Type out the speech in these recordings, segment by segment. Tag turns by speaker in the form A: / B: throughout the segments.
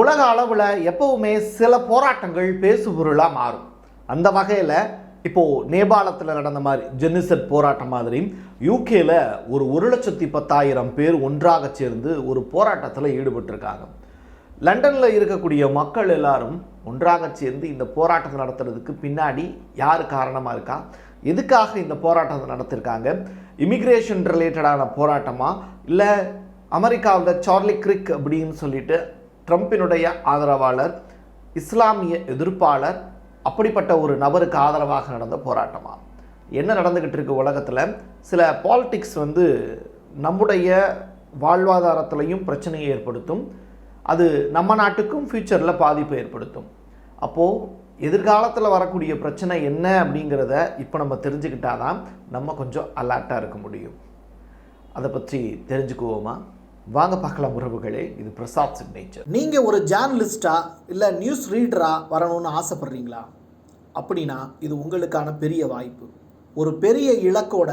A: உலக அளவில் எப்பவுமே சில போராட்டங்கள் பேசுபொருளாக மாறும். அந்த வகையில் இப்போது நேபாளத்தில் நடந்த மாதிரி ஜெனிசட் போராட்டம் மாதிரி யூகேல ஒரு ஒரு லட்சத்தி பத்தாயிரம் பேர் ஒன்றாக சேர்ந்து ஒரு போராட்டத்தில் ஈடுபட்டிருக்காங்க. லண்டனில் இருக்கக்கூடிய மக்கள் எல்லாரும் ஒன்றாக சேர்ந்து இந்த போராட்டத்தை நடத்துறதுக்கு பின்னாடி யார் காரணமாக இருக்கா? எதுக்காக இந்த போராட்டத்தை நடத்திருக்காங்க? இமிக்ரேஷன் ரிலேட்டடான போராட்டமா? இல்லை அமெரிக்காவில் சார்லி கிரிக் அப்படின்னு சொல்லிட்டு ட்ரம்ப்பினுடைய ஆதரவாளர் இஸ்லாமிய எதிர்ப்பாளர் அப்படிப்பட்ட ஒரு நபருக்கு ஆதரவாக நடந்த போராட்டமா? என்ன நடந்துக்கிட்டு இருக்கு உலகத்தில்? சில பாலிட்டிக்ஸ் வந்து நம்முடைய வாழ்வாதாரத்திலையும் பிரச்சனையை ஏற்படுத்தும். அது நம்ம நாட்டுக்கும் ஃப்யூச்சரில் பாதிப்பை ஏற்படுத்தும். அப்போது எதிர்காலத்தில் வரக்கூடிய பிரச்சனை என்ன அப்படிங்கிறத இப்போ நம்ம தெரிஞ்சுக்கிட்டாதான் நம்ம கொஞ்சம் அலர்ட்டாக இருக்க முடியும். அதை பற்றி தெரிஞ்சுக்குவோமா? வாங்க பார்க்கலாம் உறவுகளே இது பிரசாத் சிக்னேச்சர்
B: நீங்கள் ஒரு ஜேர்னலிஸ்டா இல்லை நியூஸ் ரீடராக வரணும்னு ஆசைப்பட்றீங்களா? அப்படின்னா இது உங்களுக்கான பெரிய வாய்ப்பு. ஒரு பெரிய இலக்கோட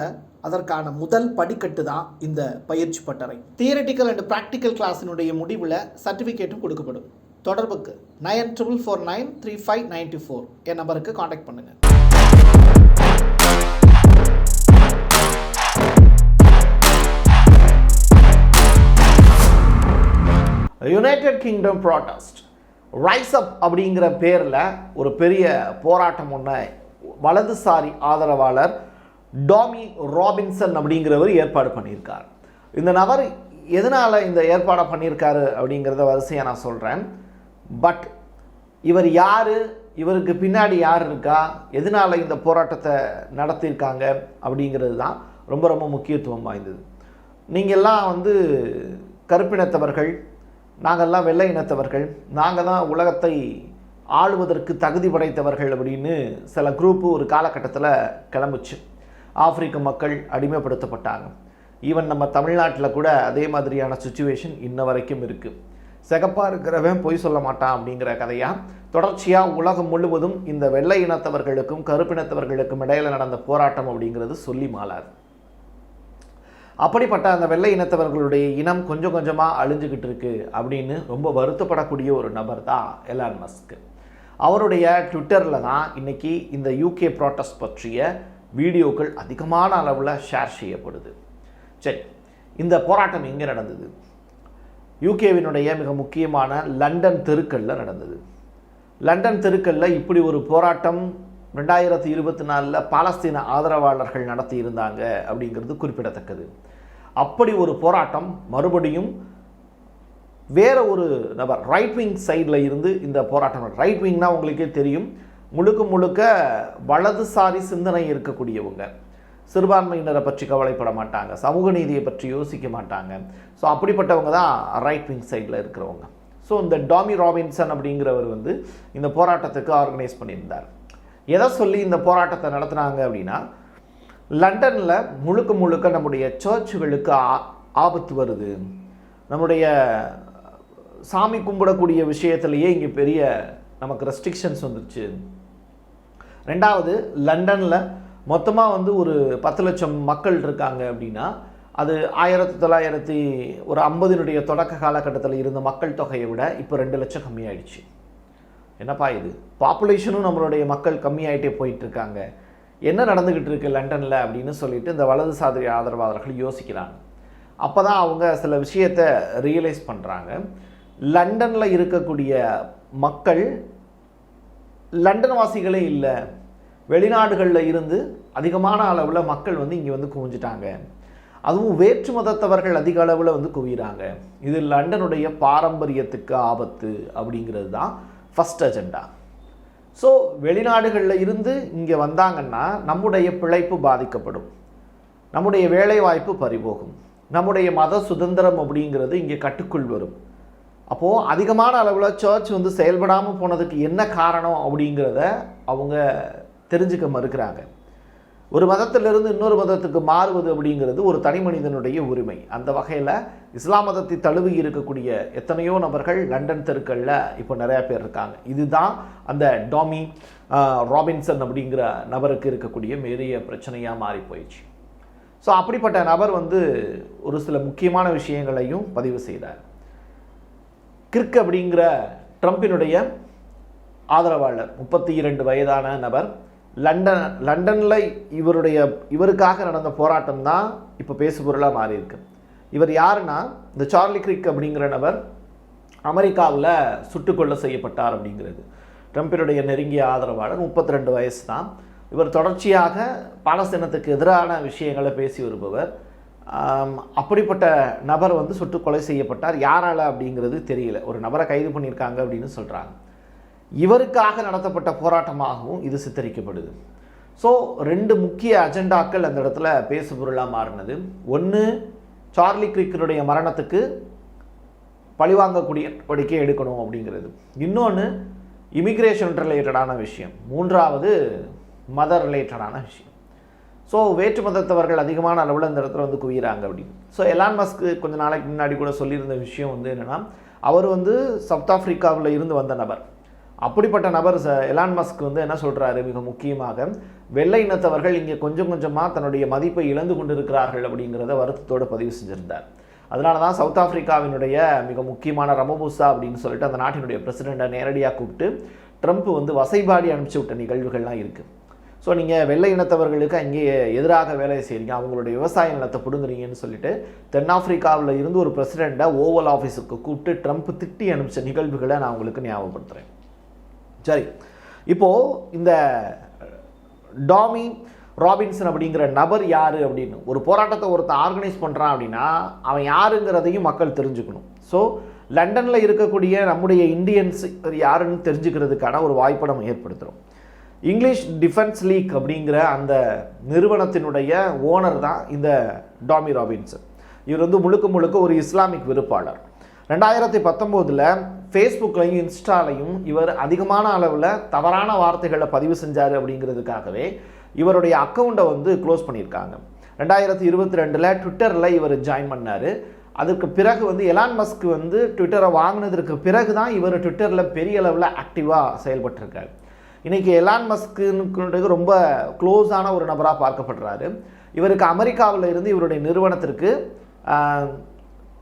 B: அதற்கான முதல் படிக்கட்டு தான் இந்த பயிற்சி பட்டறை. தியரட்டிக்கல் அண்ட் ப்ராக்டிக்கல் கிளாஸினுடைய முடிவில் சர்டிஃபிகேட்டும் கொடுக்கப்படும். தொடர்புக்கு nine triple four nine three five ninety four. என் நம்பருக்கு காண்டாக்ட் பண்ணுங்கள்
A: United Kingdom protest rise up அப்படிங்கிற பேரில் ஒரு பெரிய போராட்டம் ஒன்று வலதுசாரி ஆதரவாளர் டாமி ராபின்சன் அப்படிங்கிறவர் ஏற்பாடு பண்ணியிருக்கார். இந்த நபர் எதனால் இந்த ஏற்பாடை பண்ணியிருக்காரு அப்படிங்கிறத வரிசையாக நான் சொல்கிறேன் பட் இவர் யார்? இவருக்கு பின்னாடி யார் இருக்கா? எதனால் இந்த போராட்டத்தை நடத்தியிருக்காங்க அப்படிங்கிறது தான் ரொம்ப ரொம்ப முக்கியத்துவம் வாய்ந்தது. நீங்கள்லாம் வந்து கருப்பினத்தவர்கள் நாங்கள்லாம் வெள்ளை இனத்தவர்கள் நாங்கள் தான் உலகத்தை ஆளுவதற்கு தகுதி படைத்தவர்கள் அப்படின்னு சில குரூப்பு ஒரு காலகட்டத்தில் கிளம்புச்சு. ஆப்பிரிக்க மக்கள் அடிமைப்படுத்தப்பட்டாங்க. ஈவன் நம்ம தமிழ்நாட்டில் கூட அதே மாதிரியான சுச்சுவேஷன் இன்ன வரைக்கும் இருக்குது சிகப்பாக இருக்கிறவன் பொய் சொல்ல மாட்டான் அப்படிங்கிற கதையாக தொடர்ச்சியாக உலகம் முழுவதும் இந்த வெள்ளை இனத்தவர்களுக்கும் கருப்பினத்தவர்களுக்கும் இடையில் நடந்த போராட்டம் அப்படிங்கிறது சொல்லி மாளாது. அப்படிப்பட்ட அந்த வெள்ளை இனத்தவர்களுடைய இனம் கொஞ்சம் கொஞ்சமாக அழிஞ்சுக்கிட்டு இருக்கு அப்படின்னு ரொம்ப வருத்தப்படக்கூடிய ஒரு நபர் தான் எலான் மஸ்க் அவருடைய ட்விட்டரில் தான் இன்னைக்கு இந்த யூகே ப்ராட்டஸ்ட் பற்றிய வீடியோக்கள் அதிகமான அளவில் ஷேர் செய்யப்படுது. சரி இந்த போராட்டம் எங்கே நடந்தது? யூகேவினுடைய மிக முக்கியமான லண்டன் தெருக்களில் நடந்தது. லண்டன் தெருக்களில் இப்படி ஒரு போராட்டம் ரெண்டாயிரத்தி இருபத்தி நாலில் பாலஸ்தீன ஆதரவாளர்கள் நடத்தி இருந்தாங்க அப்படிங்கிறது குறிப்பிடத்தக்கது. அப்படி ஒரு போராட்டம் மறுபடியும் வேற ஒரு நபர் ரைட் விங் சைடில் இருந்து இந்த போராட்டம் ரைட் விங்னா உங்களுக்கே தெரியும். முழுக்க முழுக்க வலதுசாரி சிந்தனை இருக்கக்கூடியவங்க. சிறுபான்மையினரை பற்றி கவலைப்பட மாட்டாங்க. சமூக நீதியை பற்றி யோசிக்க மாட்டாங்க. ஸோ அப்படிப்பட்டவங்க தான் ரைட் விங் சைடில் இருக்கிறவங்க. ஸோ இந்த டாமி ராபின்சன் அப்படிங்கிறவர் வந்து இந்த போராட்டத்துக்கு ஆர்கனைஸ் பண்ணியிருந்தார். எதை சொல்லி இந்த போராட்டத்தை நடத்துனாங்க அப்படின்னா லண்டனில் முழுக்க முழுக்க நம்முடைய சர்ச்சுகளுக்கு ஆ- ஆபத்து வருது. நம்முடைய சாமி கும்பிடக்கூடிய விஷயத்துலேயே இங்கே பெரிய நமக்கு ரெஸ்ட்ரிக்ஷன்ஸ் வந்துருச்சு. ரெண்டாவது லண்டனில் மொத்தமாக வந்து ஒரு பத்து லட்சம் மக்கள் இருக்காங்க அப்படின்னா அது ஆயிரத்தி தொள்ளாயிரத்தி ஒரு ஐம்பதினுடைய தொடக்க காலகட்டத்தில் இருந்த மக்கள் தொகையை விட இப்போ ரெண்டு லட்சம் கம்மியாயிடுச்சு. என்னப்பா இது? பாப்புலேஷனும் நம்மளுடைய மக்கள் கம்மியாயிட்டே போயிட்டுருக்காங்க. என்ன நடந்துக்கிட்டு இருக்குது லண்டனில் அப்படின்னு சொல்லிட்டு இந்த வலதுசாரி ஆதரவாளர்கள் யோசிக்கிறாங்க. அப்போ தான் அவங்க சில விஷயத்தை ரியலைஸ் பண்ணுறாங்க லண்டனில் இருக்கக்கூடிய மக்கள் லண்டன் வாசிகளே இல்லை. வெளிநாடுகளில் இருந்து அதிகமான அளவில் மக்கள் வந்து இங்கே வந்து குவிஞ்சிட்டாங்க. அதுவும் வேற்று மதத்தவர்கள் அதிக அளவில் வந்து குவிகிறாங்க இது லண்டனுடைய பாரம்பரியத்துக்கு ஆபத்து அப்படிங்கிறது தான் ஃபஸ்ட் அஜெண்டா ஸோ வெளிநாடுகளில் இருந்து இங்கே வந்தாங்கன்னா நம்முடைய பிழைப்பு பாதிக்கப்படும். நம்முடைய வேலை வாய்ப்பு பறிபோகும். நம்முடைய மத சுதந்திரம் அப்படிங்கிறது இங்கே கட்டுக்குள் வரும். அப்போது அதிகமான அளவில் சர்ச் வந்து செயல்படாமல் போனதுக்கு என்ன காரணம் அப்படிங்கிறத அவங்க தெரிஞ்சுக்க மறுக்கிறாங்க. ஒரு மதத்திலிருந்து இன்னொரு மதத்துக்கு மாறுவது அப்படிங்கிறது ஒரு தனி மனிதனுடைய உரிமை. அந்த வகையில் இஸ்லாம் மதத்தை தழுவி இருக்கக்கூடிய எத்தனையோ நபர்கள் லண்டன் தெருக்களில் இப்போ நிறையா பேர் இருக்காங்க. இதுதான் அந்த டாமி ராபின்சன் அப்படிங்கிற நபருக்கு இருக்கக்கூடிய பெரிய பிரச்சனையாக மாறி போயிடுச்சு. ஸோ அப்படிப்பட்ட நபர் வந்து ஒரு சில முக்கியமான விஷயங்களையும் பதிவு செய்தார். கிர்க் அப்படிங்கிற ட்ரம்பினுடைய ஆதரவாளர் முப்பத்தி இரண்டு வயதான நபர் லண்டன் லண்டனில் இவருடைய இவருக்காக நடந்த போராட்டம் தான் இப்போ பேசுபொருளாக மாறியிருக்கு. இவர் யாருன்னா இந்த சார்லி கிரிக் அப்படிங்கிற நபர் அமெரிக்காவில் சுட்டுக்கொலை செய்யப்பட்டார் அப்படிங்கிறது. ட்ரம்பினுடைய நெருங்கிய ஆதரவாளர் முப்பத்தி ரெண்டு வயசு தான். இவர் தொடர்ச்சியாக பாலஸ்தீனத்துக்கு எதிரான விஷயங்களை பேசி வருபவர். அப்படிப்பட்ட நபர் வந்து சுட்டு கொலை செய்யப்பட்டார். யாரால் அப்படிங்கிறது தெரியல. ஒரு நபரை கைது பண்ணியிருக்காங்க அப்படின்னு சொல்கிறாங்க இவருக்காக நடத்தப்பட்ட போராட்டமாகவும் இது சித்தரிக்கப்படுது. ஸோ ரெண்டு முக்கிய அஜெண்டாக்கள் அந்த இடத்துல பேசுபொருளாக மாறினது. ஒன்று சார்லி கிரிக்கருடைய மரணத்துக்கு பழிவாங்கக்கூடிய நடவடிக்கை எடுக்கணும் அப்படிங்கிறது. இன்னொன்று இமிக்ரேஷன் ரிலேட்டடான விஷயம். மூன்றாவது மத ரிலேட்டடான விஷயம். ஸோ வேற்று மதத்தவர்கள் அதிகமான அளவில் இந்த இடத்துல வந்து குவிகிறாங்க அப்படின்னு. ஸோ எலான் மஸ்க்கு கொஞ்ச நாளைக்கு முன்னாடி கூட சொல்லியிருந்த விஷயம் வந்து என்னென்னா அவர் வந்து சவுத் ஆஃப்ரிக்காவில் இருந்து வந்த நபர். அப்படிப்பட்ட நபர் ச எலான் மஸ்க் வந்து என்ன சொல்கிறாரு மிக முக்கியமாக வெள்ளை இனத்தவர்கள் இங்கே கொஞ்சம் கொஞ்சமாக தன்னுடைய மதிப்பை இழந்து கொண்டிருக்கிறார்கள் அப்படிங்கிறத வருத்தத்தோடு பதிவு செஞ்சுருந்தார். அதனால தான் சவுத் ஆஃப்ரிக்காவினுடைய மிக முக்கியமான ரமபூசா அப்படின்னு சொல்லிட்டு அந்த நாட்டினுடைய பிரசிடெண்ட்டை நேரடியாக கூப்பிட்டு ட்ரம்ப் வந்து வசைபாடி அனுப்பிச்சு விட்ட நிகழ்வுகள்லாம் இருக்குது ஸோ நீங்கள் வெள்ளை இனத்தவர்களுக்கு அங்கே எதிராக வேலை செய்கிறீங்க அவங்களுடைய விவசாய நிலத்தை பிடுங்குறீங்கன்னு சொல்லிட்டு தென்னாப்பிரிக்காவில் இருந்து ஒரு பிரசிடெண்ட்டை ஓவல் ஆஃபீஸுக்கு கூப்பிட்டு ட்ரம்ப் திட்டி அனுப்பிச்ச நிகழ்வுகளை நான் உங்களுக்கு ஞாபகப்படுத்துகிறேன் சரி. இப்போது இந்த டாமி ராபின்சன் அப்படிங்கிற நபர் யார் அப்படின்னு? ஒரு போராட்டத்தை ஒருத்தன் ஆர்கனைஸ் பண்ணுறான் அப்படின்னா அவன் யாருங்கிறதையும் மக்கள் தெரிஞ்சுக்கணும். ஸோ லண்டனில் இருக்கக்கூடிய நம்முடைய இந்தியன்ஸ் யாருன்னு தெரிஞ்சுக்கிறதுக்கான ஒரு வாய்ப்பை நம்ம ஏற்படுத்துகிறோம் இங்கிலீஷ் டிஃபென்ஸ் லீக் அப்படிங்கிற அந்த நிறுவனத்தினுடைய ஓனர் தான் இந்த டாமி ராபின்சன். இவர் வந்து முழுக்க முழுக்க ஒரு இஸ்லாமிக் விருப்பாளர் ரெண்டாயிரத்தி பத்தொம்போதில் ஃபேஸ்புக்லையும் இன்ஸ்டாலையும் இவர் அதிகமான அளவில் தவறான வார்த்தைகளை பதிவு செஞ்சார் அப்படிங்கிறதுக்காகவே இவருடைய அக்கௌண்ட்டை வந்து க்ளோஸ் பண்ணியிருக்காங்க. ரெண்டாயிரத்தி இருபத்தி ரெண்டில் ட்விட்டரில் இவர் ஜாயின் பண்ணார். அதுக்கு பிறகு வந்து எலான் மஸ்க் வந்து ட்விட்டரை வாங்கினதற்கு பிறகு தான் இவர் ட்விட்டரில் பெரிய அளவில் ஆக்டிவாக செயல்பட்டிருக்காரு. இன்றைக்கி எலான் மஸ்க்குன்னு ரொம்ப க்ளோஸான ஒரு நபராக பார்க்கப்படுறாரு. இவருக்கு அமெரிக்காவில் இருந்து இவருடைய நிறுவனத்திற்கு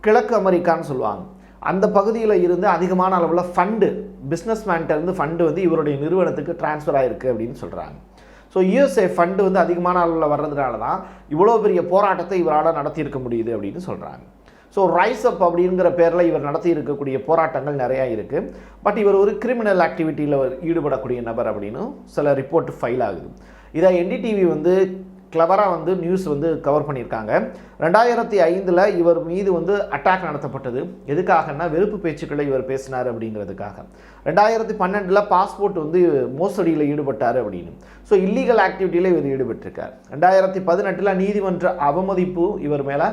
A: கிழக்கு அமெரிக்கான்னு சொல்லுவாங்க. அந்த பகுதியில் இருந்து அதிகமான அளவில் ஃபண்டு பிஸ்னஸ்மேன்ட்டேருந்து இருந்து ஃபண்டு வந்து இவருடைய நிறுவனத்துக்கு ட்ரான்ஸ்ஃபர் ஆகிருக்கு அப்படின்னு சொல்கிறாங்க ஸோ யூஎஸ்ஏ ஃபண்டு வந்து அதிகமான அளவில் வர்றதுனால தான் இவ்வளோ பெரிய போராட்டத்தை இவரால் நடத்தியிருக்க முடியுது அப்படின்னு சொல்கிறாங்க ஸோ ரைஸ் அப் அப்படிங்கிற பேரில் இவர் நடத்தி இருக்கக்கூடிய போராட்டங்கள் நிறையா இருக்குது பட் இவர் ஒரு கிரிமினல் ஆக்டிவிட்டியில் ஈடுபடக்கூடிய நபர் அப்படின்னு சில ரிப்போர்ட் ஃபைல் ஆகுது. இதை என்டிடிவி வந்து கிளவராக வந்து நியூஸ் வந்து கவர் பண்ணியிருக்காங்க. ரெண்டாயிரத்தி ஐந்தில் இவர் மீது வந்து அட்டாக் நடத்தப்பட்டது. எதுக்காகன்னா வெறுப்பு பேச்சுக்களை இவர் பேசினார் அப்படிங்கிறதுக்காக. ரெண்டாயிரத்தி பன்னெண்டில் பாஸ்போர்ட் வந்து மோசடியில் ஈடுபட்டார் அப்படின்னு. ஸோ இல்லீகல் ஆக்டிவிட்டியில் இவர் ஈடுபட்டிருக்கார். ரெண்டாயிரத்தி பதினெட்டில் நீதிமன்ற அவமதிப்பு இவர் மேலே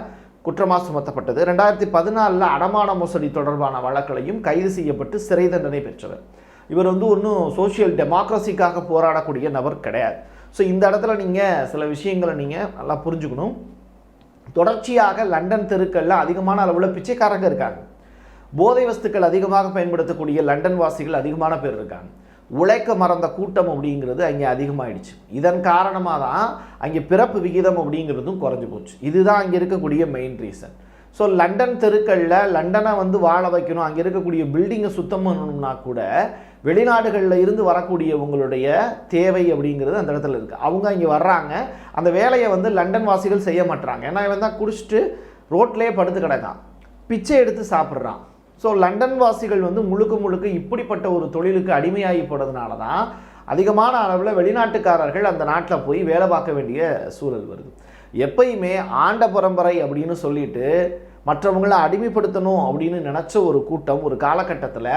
A: குற்றமாக சுமத்தப்பட்டது. ரெண்டாயிரத்தி பதினாலில் அடமான மோசடி தொடர்பான வழக்குகளையும் கைது செய்யப்பட்டு சிறை தண்டனை பெற்றவர். இவர் வந்து ஒன்றும் சோஷியல் டெமோக்ரஸிக்காக போராடக்கூடிய நபர் கிடையாது. ஸோ இந்த இடத்துல நீங்கள் சில விஷயங்களை நீங்கள் நல்லா புரிஞ்சுக்கணும். தொடர்ச்சியாக லண்டன் தெருக்களில் அதிகமான அளவில் பிச்சைக்காரங்க இருக்காங்க. போதை வஸ்துக்கள் அதிகமாக பயன்படுத்தக்கூடிய லண்டன் வாசிகள் அதிகமான பேர் இருக்காங்க. உழைக்க மறந்த கூட்டம் அப்படிங்கிறது அங்கே அதிகமாகிடுச்சு இதன் காரணமாக தான் அங்கே பிறப்பு விகிதம் அப்படிங்கிறதும் குறைஞ்சி போச்சு. இதுதான் அங்கே இருக்கக்கூடிய மெயின் ரீசன் ஸோ லண்டன் தெருக்களில் லண்டனை வந்து வாழ வைக்கணும் அங்கே இருக்கக்கூடிய பில்டிங்கை சுத்தம் பண்ணணும்னா கூட வெளிநாடுகளில் இருந்து வரக்கூடியவங்களுடைய தேவை அப்படிங்கிறது அந்த இடத்துல இருக்குது அவங்க இங்கே வர்றாங்க. அந்த வேலையை வந்து லண்டன் வாசிகள் செய்ய மாட்டுறாங்க ஏன்னா இவன் தான் குடிச்சிட்டு ரோட்லேயே படுத்து கிடக்கான். பிச்சை எடுத்து சாப்பிட்றான். ஸோ லண்டன் வாசிகள் வந்து முழுக்க முழுக்க இப்படிப்பட்ட ஒரு தொழிலுக்கு அடிமையாகி போனதுனால தான் அதிகமான அளவில் வெளிநாட்டுக்காரர்கள் அந்த நாட்டில் போய் வேலை பார்க்க வேண்டிய சூழல் வருது. எப்பயுமே ஆண்ட பரம்பரை அப்படின்னு சொல்லிட்டு மற்றவங்களை அடிமைப்படுத்தணும் அப்படின்னு நினச்ச ஒரு கூட்டம் ஒரு காலகட்டத்தில்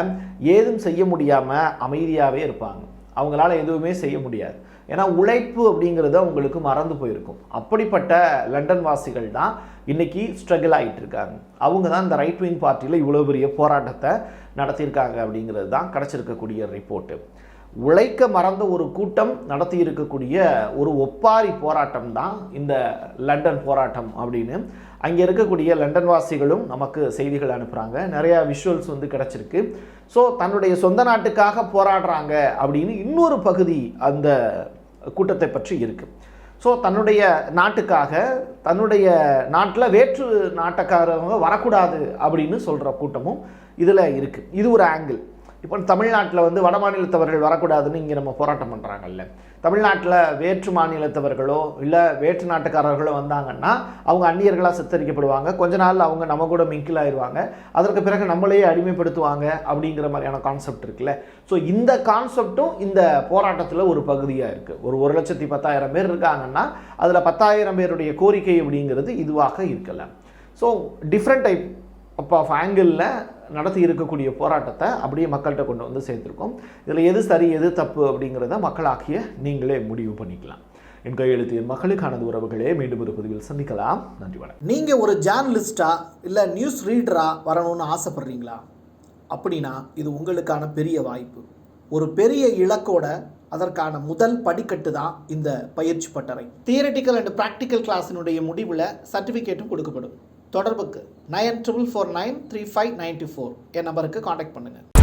A: ஏதும் செய்ய முடியாமல் அமைதியாகவே இருப்பாங்க. அவங்களால எதுவுமே செய்ய முடியாது. ஏன்னா உழைப்பு அப்படிங்கிறது அவங்களுக்கு மறந்து போயிருக்கும். அப்படிப்பட்ட லண்டன் வாசிகள் தான் இன்னைக்கு ஸ்ட்ரகிள் ஆகிட்டு இருக்காங்க. அவங்க தான் இந்த ரைட் விங் பார்ட்டியில் இவ்வளோ பெரிய போராட்டத்தை நடத்தியிருக்காங்க அப்படிங்கிறது தான் கிடச்சிருக்கக்கூடிய ரிப்போர்ட்டு உழைக்க மறந்த ஒரு கூட்டம் நடத்தி இருக்கக்கூடிய ஒரு ஒப்பாரி போராட்டம் தான் இந்த லண்டன் போராட்டம் அப்படின்னு அங்கே இருக்கக்கூடிய லண்டன் வாசிகளும் நமக்கு செய்திகள் அனுப்புகிறாங்க நிறையா விஷுவல்ஸ் வந்து கிடச்சிருக்கு. ஸோ தன்னுடைய சொந்த நாட்டுக்காக போராடுறாங்க அப்படின்னு இன்னொரு பகுதி அந்த கூட்டத்தை பற்றி இருக்குது ஸோ தன்னுடைய நாட்டுக்காக தன்னுடைய நாட்டில் வேற்று நாட்டக்காரவங்க வரக்கூடாது அப்படின்னு சொல்கிற கூட்டமும் இதில் இருக்குது இது ஒரு ஆங்கிள் இப்போ தமிழ்நாட்டில் வந்து வட மாநிலத்தவர்கள் வரக்கூடாதுன்னு இங்கே நம்ம போராட்டம் பண்ணுறாங்கல்ல தமிழ்நாட்டில் வேற்று மாநிலத்தவர்களோ இல்லை வேற்று நாட்டுக்காரர்களோ வந்தாங்கன்னா அவங்க அந்நியர்களாக சித்தரிக்கப்படுவாங்க. கொஞ்ச நாள் அவங்க நம்ம கூட மிங்கில் ஆயிடுவாங்க அதற்கு பிறகு நம்மளையே அடிமைப்படுத்துவாங்க அப்படிங்கிற மாதிரியான கான்செப்ட் இருக்குல்ல. ஸோ இந்த கான்செப்டும் இந்த போராட்டத்தில் ஒரு பகுதியாக இருக்குது ஒரு ஒரு லட்சத்தி பத்தாயிரம் பேர் இருக்காங்கன்னா அதில் பத்தாயிரம் பேருடைய கோரிக்கை அப்படிங்கிறது இதுவாக இருக்கலாம். ஸோ டிஃப்ரெண்ட் டைப் ஆஃப் ஆங்கிளில் நடத்தி இருக்கக்கூடிய போராட்டத்தை அப்படியே மக்கள்கிட்ட கொண்டு வந்து சேர்த்துருக்கோம். இதில் எது சரி எது தப்பு அப்படிங்கிறத மக்களாகிய நீங்களே முடிவு பண்ணிக்கலாம். என் கையெழுத்து மக்களுக்கானது உறவுகளே மீண்டும் ஒரு பதிவில் சந்திக்கலாம். நன்றி வணக்கம்.
B: நீங்கள் ஒரு ஜேர்னலிஸ்டா இல்லை நியூஸ் ரீடராக வரணும்னு ஆசைப்பட்றீங்களா? அப்படின்னா இது உங்களுக்கான பெரிய வாய்ப்பு. ஒரு பெரிய இலக்கோட அதற்கான முதல் படிக்கட்டு தான் இந்த பயிற்சி பட்டறை. தியரட்டிக்கல் அண்ட் ப்ராக்டிக்கல் கிளாஸினுடைய முடிவில் சர்டிஃபிகேட்டும் கொடுக்கப்படும். தொடர்புக்கு nine triple four nine three five ninety four என் நம்பருக்கு காண்டாக்ட் பண்ணுங்கள்